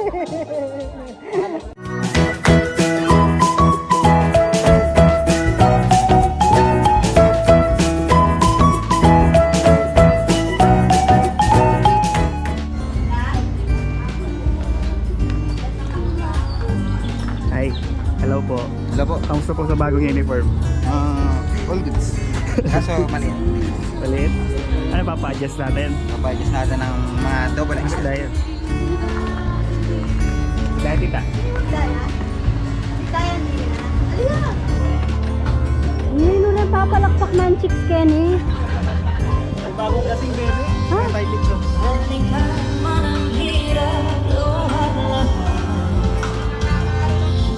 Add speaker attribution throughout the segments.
Speaker 1: Hi. Hello po.
Speaker 2: Hello po.
Speaker 1: Kamusta po sa bagong uniform?
Speaker 2: Ah, all goods. Kaso maliit.
Speaker 1: Maliit? Ano pa pa-adjust natin?
Speaker 2: Kapag-adjust natin ng mga double XL.
Speaker 1: Dahil. Dahil tita.
Speaker 3: Mo lang papalakpak ng chicks, Kenny.
Speaker 1: May bagong kasing bebe.
Speaker 3: Ha?
Speaker 1: May picture.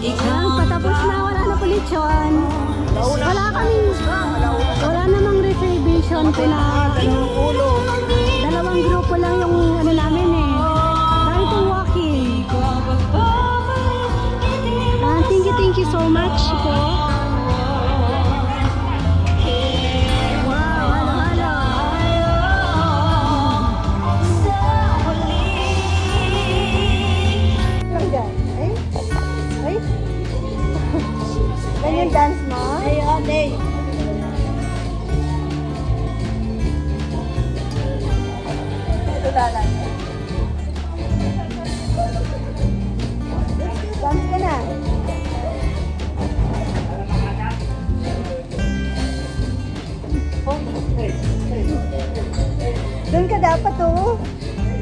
Speaker 3: Ayan, patapos na, wala na lechon. Wala kami, wala namang reservation na, ano, dalawang grupo lang yung ano namin eh. Thank you, so much Doon ka dapat oh.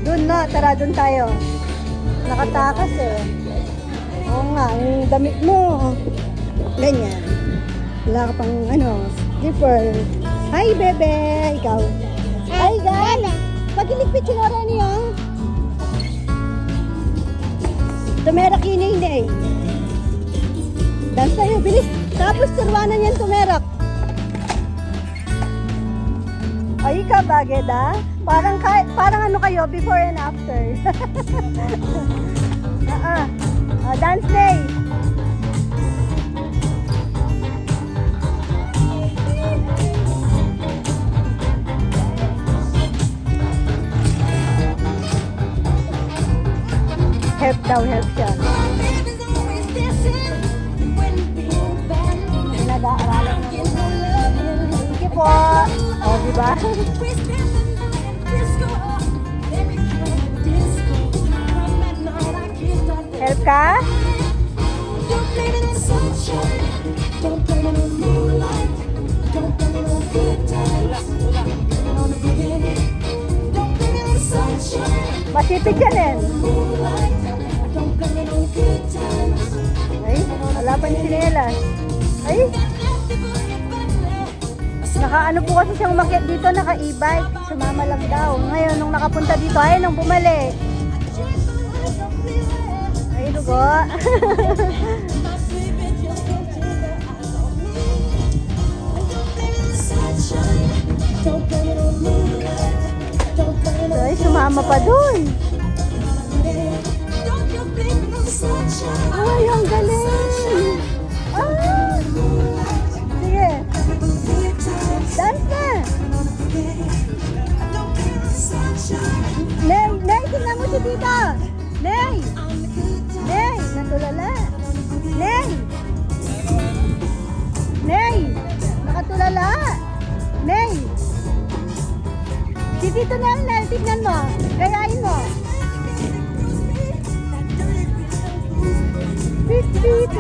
Speaker 3: Doon na, tara doon tayo. Nakatakas eh. Oo nga, ang damit mo. Ganyan. Wala ka pang ano, slipper. Hi, bebe! Ikaw. Hi, guys! Pagiligpit yung oras niyo. Tumerak yun yun eh. Dance tayo, bilis. Tapos turwanan yan tumerak. Ay, ka bageda? Parang, kay, parang ano kayo, before and after. Ah, ah. Ah, dance day. Help daw, help siya. Pinag-aaralan ng Sige po. O, di ba? ka? Masipit yan eh. Ay, wala pa yung sinelas. Ay, naka ano po kasi siyang umakyat dito, naka e-bike. Sumama lang daw. Ngayon, nung nakapunta dito, ay, nung bumalik. Dugo. ay, sumama pa dun. Ay, ang galing. Ah! Sige, dance na. Ney, Ney, tingnan mo si Tita. Ney! Ney, natulala. Ney! Ney! Nakatulala. Ney! Si Tito Nel, Nel, tignan mo. Gayahin mo. Beep, beep.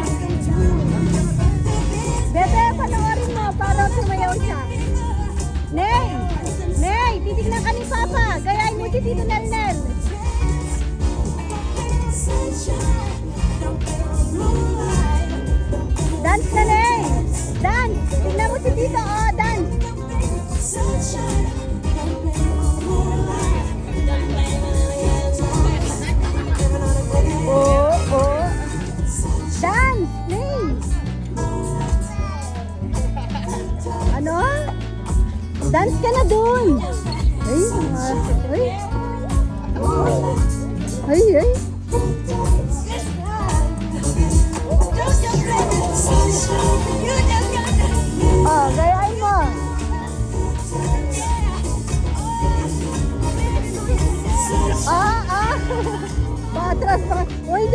Speaker 3: Bebe, panoorin mo para sumayaw siya. Ney! Ney, titignan ka ni Papa. Gayahin mo si Tito Nel Nel. Dance na, Ney! Dance! Tignan mo si Tito, oh, dance! Oo, oo. Dance! Ney! Ano? Dance ka na dun! Ay. Ay! Ay, ay! Oh, gayaan mo. Ah, ah. Patras, patras. Uy.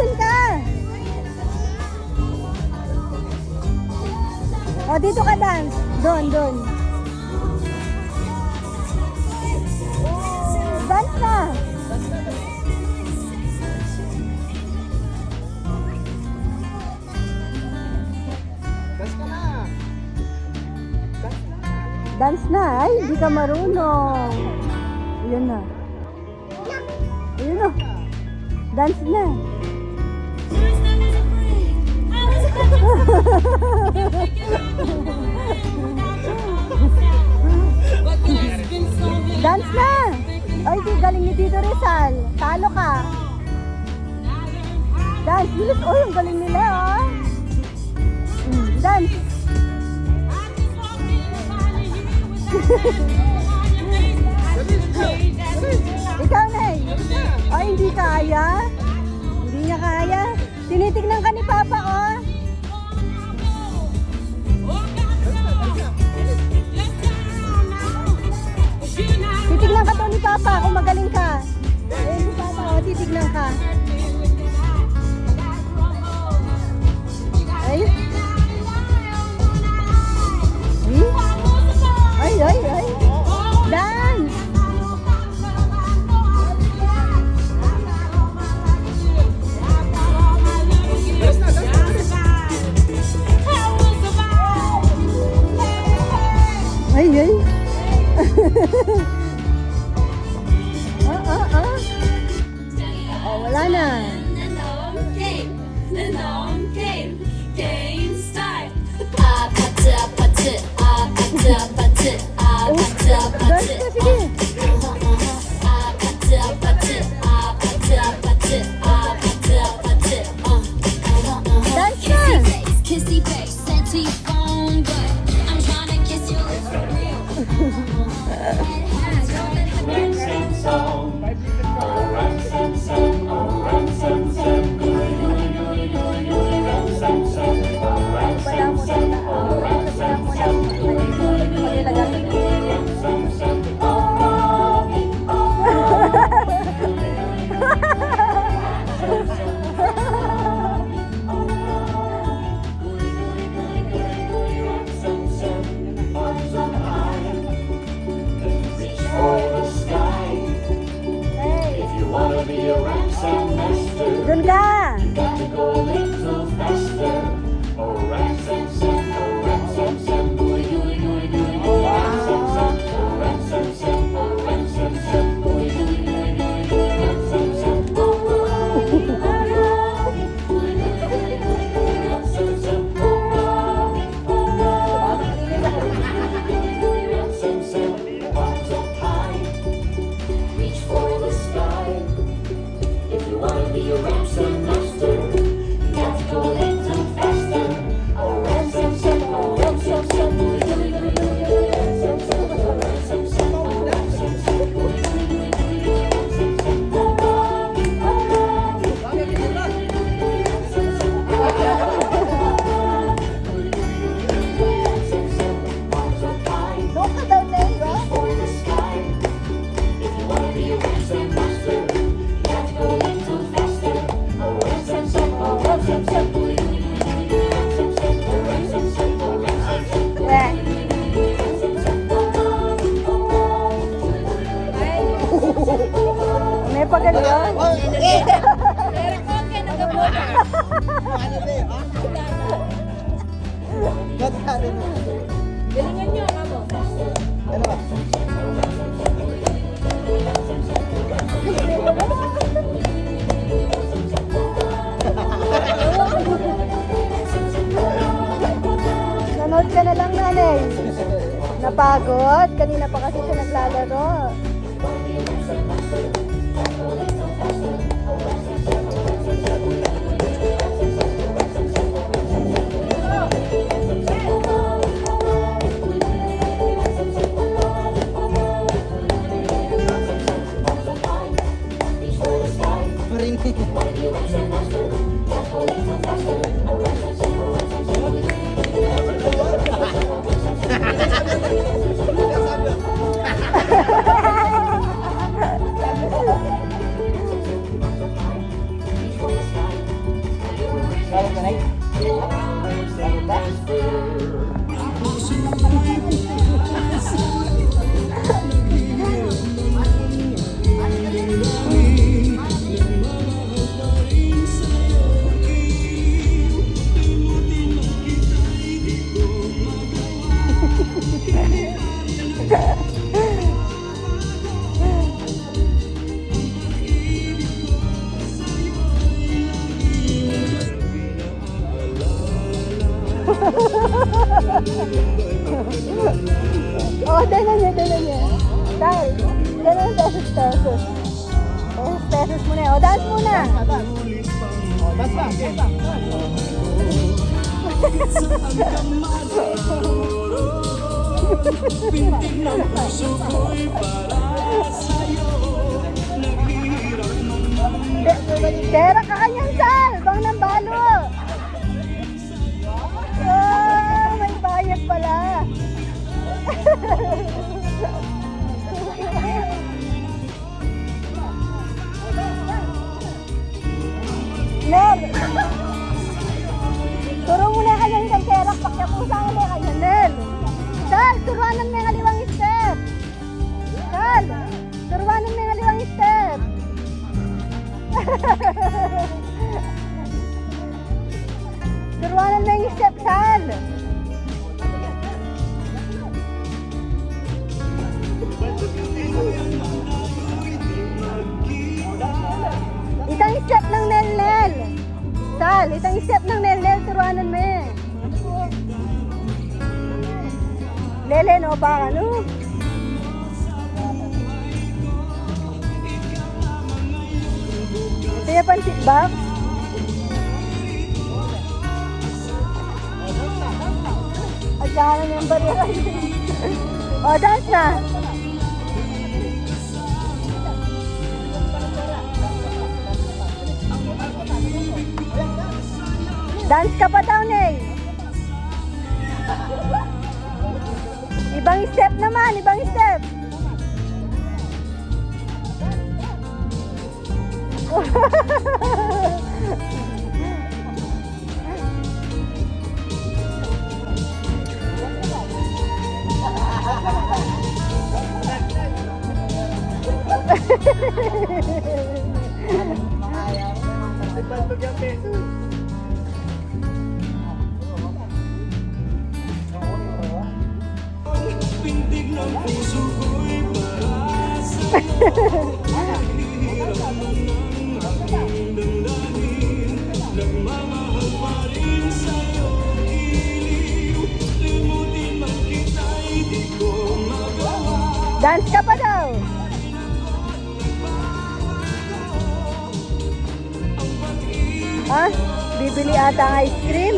Speaker 3: Oh, dito ka dance. Doon, doon. Dance na.
Speaker 2: Dance na.
Speaker 3: Ay, hindi ka marunong. Ayan na. Ayan na. Dance na. Dance na! Ay, di galing ni Tito Rizal. Talo ka. Dance, bilis. Uy, ang galing nila, oh. Ganon? Eric Conken, nag-uploader. Ano ba eh, ha? Gagali na. Galingan nyo, kamo. Ano ba? Nanood ka na lang, nanay. Napagod? Kanina pa kasi siya naglalaro. り ね dala niya, dala niya. Dahil, dala ng pesos, pesos. Pesos, pesos muna. O, dance muna.
Speaker 2: Oh, that's lang. That's lang.
Speaker 3: Pera ka kanyang sal, Yeah. Sal, itang step ng Nel-Nel, turuanan mo eh! Lele, no, baka, no? Ito yung pansit box? At na yung barya. o, dance na. Dance ka pa daw, Ney. Ibang step naman, ibang step.
Speaker 1: Nagbalbag
Speaker 3: Dance ka pa daw. Ha? Bibili ata ang ice cream?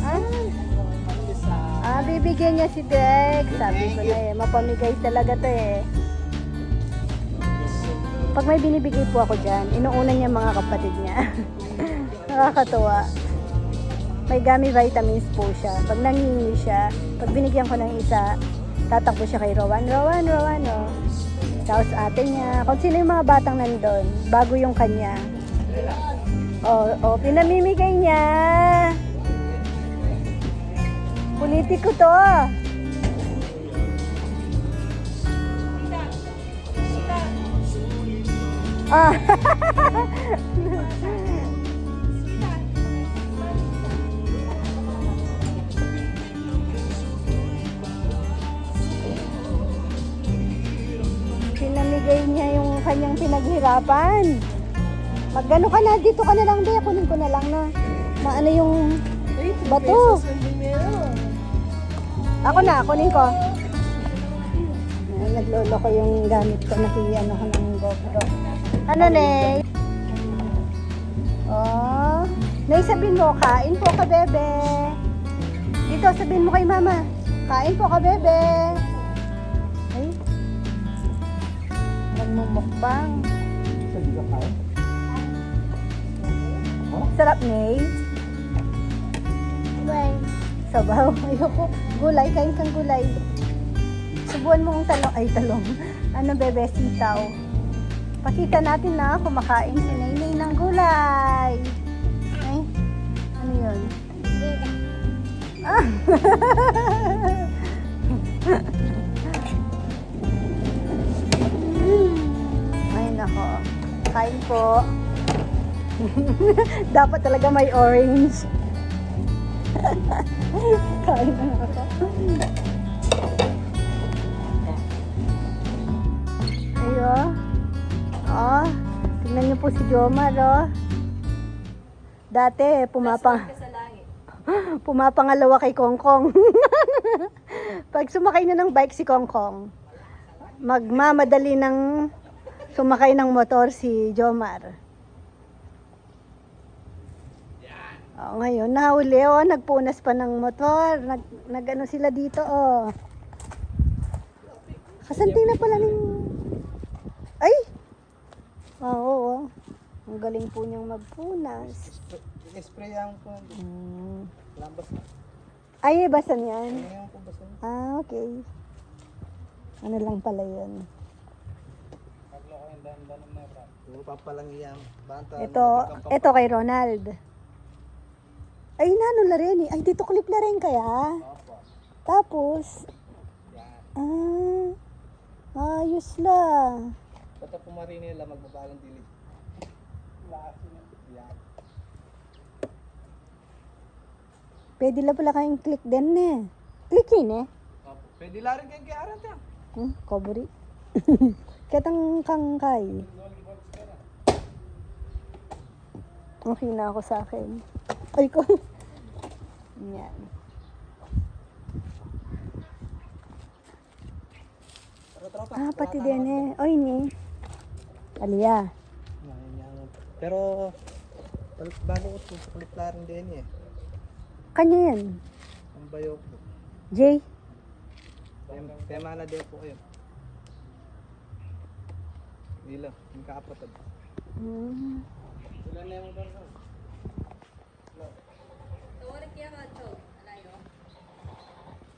Speaker 3: Ah. Ah, bibigyan niya si Dex. Sabi ko na eh, mapamigay talaga to eh. Pag may binibigay po ako dyan, inuuna niya mga kapatid niya. Nakakatuwa. May gummy vitamins po siya. Pag nangingi siya, pag binigyan ko ng isa, tatakbo siya kay Rowan. Rowan, Rowan, oh. Tapos ate niya, kung sino yung mga batang nandun, bago yung kanya. Oh, oh, pinamimigay niya. Politiko to. Ah. Pinamigay niya yung kanyang pinaghirapan. Magano ka na, dito ka na lang, be. Kunin ko na lang na. Maano yung bato. Ako na, kunin ko. Naglolo ko yung gamit ko. Nakiyan ako ng GoPro. Ano, ne? Oh. Nay, sabihin mo, kain po ka, bebe. Dito, sabihin mo kay mama. Kain po ka, bebe. Ay. Nagmumukbang. Sarap, Nay. Gulay. Sabaw. Ayoko. Gulay. Kain kang gulay. Subuan mo ang talong. Ay, talong. Ano, bebe? Sitaw. Pakita natin na kumakain si Nainay ng gulay. Ay, ano yun? Ah. Ay, nako. Kain po. Dapat talaga may orange. Kain na ako. Ayo po si Jomar, oh. Dati, pumapang... Pumapangalawa kay Kongkong. Pag sumakay na ng bike si Kongkong, magmamadali ng sumakay ng motor si Jomar. Oh, ngayon, nahuli, oh, nagpunas pa ng motor. Nag, nag-ano sila dito, oh. Kasanting na pala ng... Ay! Oo, oo. Ang galing po niyang magpunas.
Speaker 2: I-sprayan ko.
Speaker 3: Hmm.
Speaker 2: Lambas na.
Speaker 3: Ay, basa niyan.
Speaker 2: Ngayon ko basta.
Speaker 3: Ah, okay. Ano lang pala yun.
Speaker 2: Puro papalang yan. Banta.
Speaker 3: Ito, ito kay Ronald. Ay, nano la rin eh. Ay, dito clip la rin kaya. Tapos, ah, ayos la.
Speaker 2: Basta pumari nila magbabalang dilig. Yan.
Speaker 3: Pwede la pala kayong click din eh. Click yun eh.
Speaker 2: Opo. Pwede la rin kayong kiaran yan.
Speaker 3: Hmm, kobri. Katang kangkay. Okay na ako sa akin. Ay ko. Yan. Ah, pati din eh. Oy ni. Aliya.
Speaker 2: Yan. Pero, bago ko ito, kulit la rin din eh.
Speaker 3: Kanya yan.
Speaker 2: Ang bayo ko.
Speaker 3: Jay.
Speaker 2: Tem- Tema na din po kayo. Hindi lang, yung kaapatid.
Speaker 3: Hmm.
Speaker 2: Ilan na yung doon?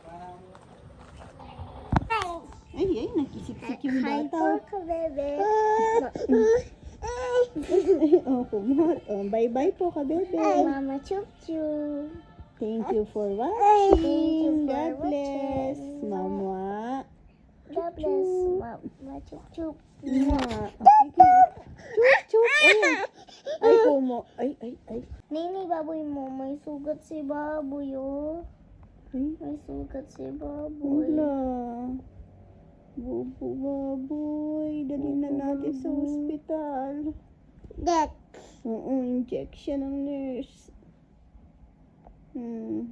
Speaker 3: Ay, ay, nakisip-sip yung bata.
Speaker 1: Coco bebe.
Speaker 3: oh, kumot. Oh, bye-bye po ka, bebe.
Speaker 1: Mama chup chup.
Speaker 3: Thank you for
Speaker 1: Thank
Speaker 3: watching.
Speaker 1: you for
Speaker 3: God bless.
Speaker 1: watching.
Speaker 3: Mama.
Speaker 1: God bless. Mama chup chup.
Speaker 3: Mwah. Okay. Chup, chup. Ay, ay, kumo. Ay, ay, ay.
Speaker 1: Nini baboy mo, may sugat si baboy oh.
Speaker 3: Ay,
Speaker 1: May sugat si baboy.
Speaker 3: wala. Bubo, baboy. Dali na natin sa ospital.
Speaker 1: Dek.
Speaker 3: Oo, injection ng nurse. Hmm.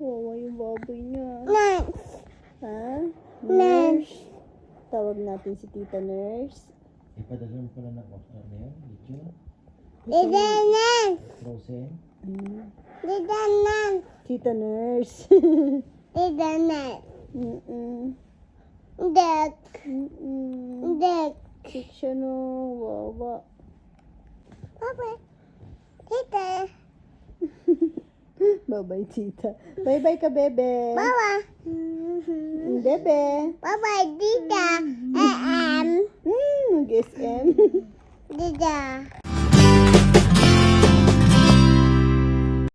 Speaker 3: Kawawa yung baboy niya.
Speaker 1: Next.
Speaker 3: Ha? Nurse? Tawag natin si tita nurse.
Speaker 4: Ipadala mo pala ng ano yun? Video?
Speaker 1: Didanan.
Speaker 4: Frozen?
Speaker 3: Hmm.
Speaker 1: Didanan.
Speaker 3: Tita nurse.
Speaker 1: Didanan.
Speaker 3: Mm-mm.
Speaker 1: Dek.
Speaker 3: Mm-mm.
Speaker 1: Dek.
Speaker 3: Sick siya no. Wawa.
Speaker 1: Papa. Tita.
Speaker 3: Bye-bye, tita. Bye-bye ka, bebe.
Speaker 1: Baba.
Speaker 3: Mm, Bebe.
Speaker 1: Baba, Dida. Am.
Speaker 3: Hmm, mag-SM.
Speaker 1: Dida.